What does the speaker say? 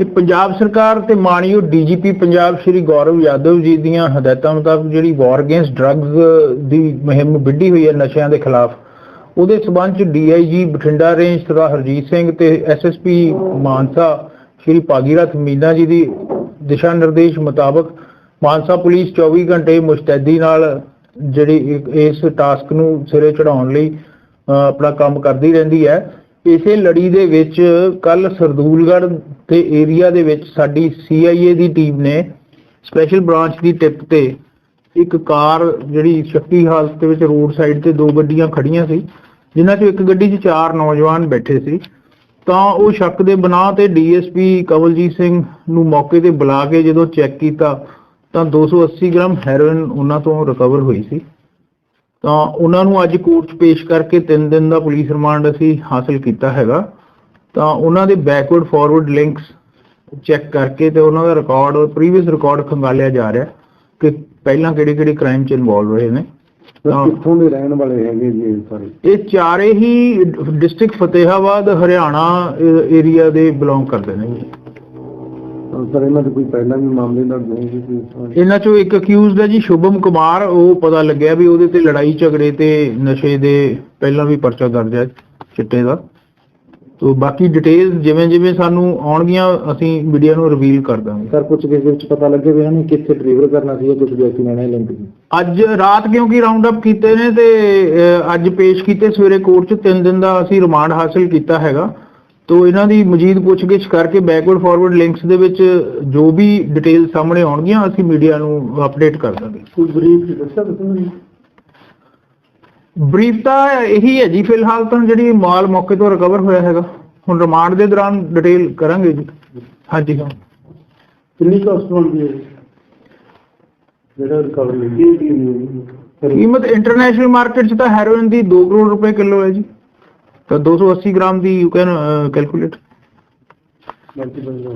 ਇਹ ਪੰਜਾਬ ਸਰਕਾਰ ਤੇ ਮਾਨਯੋਗ ਡੀਜੀਪੀ ਪੰਜਾਬ ਸ਼੍ਰੀ ਗੌਰਵ ਯਾਦਵ ਜੀ ਦੀਆਂ ਹਦਾਇਤਾਂ ਮੁਤਾਬਕ ਜਿਹੜੀ ਵਾਰ ਅਗੇਂਸਟ ਡਰੱਗਸ ਦੀ ਮੁਹਿੰਮ ਵਿੱਢੀ ਹੋਈ ਹੈ ਨਸ਼ਿਆਂ ਦੇ ਖਿਲਾਫ, ਉਹਦੇ ਸਬੰਧ ਚ ਡੀਆਈਜੀ ਬਠਿੰਡਾ ਰੇਂਜ ਸਰਦਾਰ ਹਰਜੀਤ ਸਿੰਘ ਤੇ ਐਸਐਸਪੀ ਮਾਨਸਾ ਸ਼੍ਰੀ ਭਾਗੀਰਥ ਮੀਨਾ ਜੀ ਦੀ ਦਿਸ਼ਾ ਨਿਰਦੇਸ਼ ਮੁਤਾਬਕ ਮਾਨਸਾ ਪੁਲਿਸ 24 ਘੰਟੇ ਮੁਸਤੈਦੀ ਨਾਲ ਜਿਹੜੀ ਇਸ ਟਾਸਕ ਨੂੰ ਸਿਰੇ ਚੜਾਉਣ ਲਈ ਆਪਣਾ ਕੰਮ ਕਰਦੀ ਰਹਿੰਦੀ ਹੈ। ਇਸੇ ਲੜੀ ਦੇ ਵਿੱਚ ਕੱਲ ਸਰਦੂਲਗੜ੍ਹ ਤੇ ਏਰੀਆ ਦੇ ਵਿੱਚ ਸਾਡੀ ਸੀਆਈਏ ਦੀ ਟੀਮ ਨੇ ਸਪੈਸ਼ਲ ਬ੍ਰਾਂਚ ਦੀ ਟਿਪ ਤੇ ਇੱਕ ਕਾਰ ਜਿਹੜੀ ਸ਼ੱਕੀ ਹਾਲਤ ਦੇ ਵਿੱਚ ਰੋਡ ਸਾਈਡ ਤੇ ਦੋ ਗੱਡੀਆਂ ਖੜੀਆਂ ਸੀ, ਜਿਨ੍ਹਾਂ ਚੋਂ ਇੱਕ ਗੱਡੀ 'ਚ ਚਾਰ ਨੌਜਵਾਨ ਬੈਠੇ ਸੀ। ਤਾਂ ਉਹ ਸ਼ੱਕ ਦੇ ਬਣਾ ਤੇ ਡੀਐਸਪੀ ਕਵਲਜੀਤ ਸਿੰਘ ਨੂੰ ਮੌਕੇ ਤੇ ਬੁਲਾ ਕੇ ਜਦੋਂ ਚੈੱਕ ਕੀਤਾ ਤਾਂ 280 ਗ੍ਰਾਮ ਹੈਰੋਇਨ ਉਹਨਾਂ ਤੋਂ ਰਿਕਵਰ ਹੋਈ ਸੀ। ਤਾਂ ਉਹਨਾਂ ਨੂੰ ਅੱਜ ਕੋਰਟ 'ਚ ਪੇਸ਼ ਕਰਕੇ 3 ਦਿਨ ਦਾ ਪੁਲਿਸ ਰਿਮਾਂਡ ਅਸੀਂ ਹਾਸਲ ਕੀਤਾ ਹੈਗਾ। ਤਾਂ ਉਹਨਾਂ ਦੇ ਬੈਕਵਰਡ ਫਾਰਵਰਡ ਲਿੰਕਸ ਚੈੱਕ ਕਰਕੇ ਤੇ ਉਹਨਾਂ ਦਾ ਰਿਕਾਰਡ ਪ੍ਰੀਵੀਅਸ ਰਿਕਾਰਡ ਖੰਗਾਲਿਆ ਜਾ ਰਿਹਾ ਕਿ ਪਹਿਲਾਂ ਕਿਹੜੇ ਕਿਹੜੇ ਕ੍ਰਾਈਮ 'ਚ ਇਨਵੋਲਵ ਰਹੇ ਨੇ। ਕਿੱਥੋਂ ਦੇ ਰਹਿਣ ਵਾਲੇ ਹੈਗੇ ਜੀ ਸਾਰੇ? ਇਹ ਚਾਰੇ ਹੀ ਡਿਸਟ੍ਰਿਕਟ ਫਤਿਹਾਬਾਦ ਹਰਿਆਣਾ ਏਰੀਆ ਦੇ ਬਿਲੋਂਗ ਕਰਦੇ ਨੇ ਜੀ। ਸਰ ਇਹਨਾਂ ਦੇ ਕੋਈ ਪਹਿਲਾਂ ਵੀ ਮਾਮਲੇ ਦਰਜ ਹੋਏ ਜੀ ਕੋਈ ਇਸ ਵਾਰ? ਇਹਨਾਂ ਚੋਂ ਇੱਕ ਅਕਿਊਜ਼ਡ ਹੈ ਜੀ ਸ਼ੁਭਮ ਕੁਮਾਰ। ਉਹ ਪਤਾ ਲੱਗਿਆ ਵੀ ਉਹਦੇ ਤੇ ਲੜਾਈ ਝਗੜੇ ਤੇ ਨਸ਼ੇ ਦੇ ਪਹਿਲਾਂ ਵੀ ਪਰਚਾ ਦਰਜ ਹੈ ਚਿੱਟੇ ਦਾ। ਤੋ ਬਾਕੀ ਡਿਟੇਲਸ ਜਿਵੇਂ ਜਿਵੇਂ ਸਾਨੂੰ ਆਉਣਗੀਆਂ ਅਸੀਂ ਮੀਡੀਆ ਨੂੰ ਰਿਵੀਲ ਕਰ ਦਾਂਗੇ। ਸਰ ਕੁਝ ਕਿਸੇ ਵਿੱਚ ਪਤਾ ਲੱਗੇ ਵੀ ਇਹਨਾਂ ਕਿੱਥੇ ਡਿਲੀਵਰ ਕਰਨਾ ਸੀ ਕੁਝ ਵਿਅਕਤੀ ਨਾਲ ਲਿੰਕ ਅੱਜ ਰਾਤ ਕਿਉਂਕਿ ਰਾਉਂਡ ਅਪ ਕੀਤੇ ਨੇ ਤੇ ਅੱਜ ਪੇਸ਼ ਕੀਤੇ ਸਵੇਰੇ ਕੋਰਟ 'ਚ 3 ਦਿਨ ਦਾ ਅਸੀਂ ਰਿਮਾਂਡ ਹਾਸਲ ਕੀਤਾ ਹੈਗਾ। ਤੋ ਇਹਨਾਂ ਦੀ ਮਜੀਦ ਪੁੱਛਗਿੱਛ ਕਰਕੇ ਬੈਕਵਰਡ ਫਾਰਵਰਡ ਲਿੰਕਸ ਦੇ ਵਿੱਚ ਜੋ ਵੀ ਡਿਟੇਲ ਸਾਹਮਣੇ ਆਉਣਗੀਆਂ ਅਸੀਂ ਮੀਡੀਆ ਨੂੰ ਅਪਡੇਟ ਕਰ ਦਾਂਗੇ। ਕੋਈ ਬਰੀਫ ਦੱਸਿਆ ਤੁਸੀਂ ਬਰੀਫ ਤਾਂ ਇਹੀ ਹੈ ਜੀ ਫਿਲਹਾਲ ਤਾਂ ਜਿਹੜੀ ਮਾਲ ਮੌਕੇ ਤੋਂ ਰਿਕਵਰ ਹੋਇਆ ਹੈਗਾ। ਹੁਣ ਰਿਮਾਂਡ ਦੇ ਦੌਰਾਨ ਡਿਟੇਲ ਕਰਾਂਗੇ ਜੀ। ਹਾਂਜੀ ਹਾਂ। ਕਿੰਨੀ ਕਾਸਟ ਬਣਦੀ ਹੈ? ਜਿਹੜਾ ਰਿਕਵਰ ਲਈ ਕੀਮਤ ਇੰਟਰਨੈਸ਼ਨਲ ਮਾਰਕੀਟ 'ਚ ਤਾਂ ਹੈਰੋਇਨ ਦੀ 2 ਕਰੋੜ ਰੁਪਏ ਕਿਲੋ ਹੈ ਜੀ। 280 ਗ੍ਰਾਮ ਦੀ ਯੂ ਕੈਨ ਕੈਲਕੂਲੇਟ ਕੀ